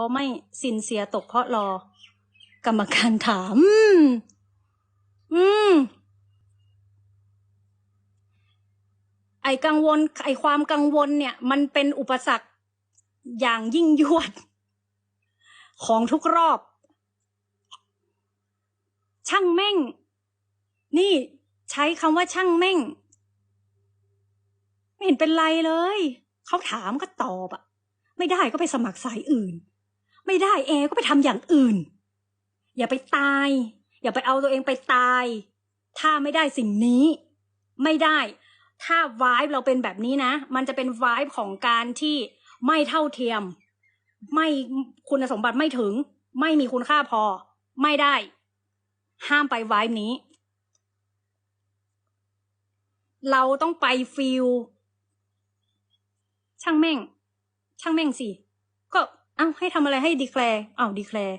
ราะไม่สินเสียตกเพราะรอ กรรมการถาม อืม อืม ไอกังวล ไอความกังวลเนี่ย มันเป็นอุปสรรคอย่างยิ่งยวด ของทุกรอบ ช่างแม่ง นี่ใช้คำว่าช่างแม่ง ไม่เห็นเป็นไรเลย เขาถามก็ตอบอะไม่ได้ก็ไปสมัครสายอื่น ไม่ได้แอร์ก็ไปทำอย่างอื่น อย่าไปตาย อย่าไปเอาตัวเองไปตาย ถ้าไม่ได้สิ่งนี้ ไม่ได้ ถ้าวายเราเป็นแบบนี้นะ มันจะเป็นวายของการที่ไม่เท่าเทียม ไม่คุณสมบัติไม่ถึง ไม่มีคุณค่าพอ ไม่ได้ ห้ามไปวายนี้ เราต้องไปฟิลช่างแม่ง ช่างแม่งสิ อ้าวให้ทำอะไรให้ดีแคลร์อ้าวดีแคลร์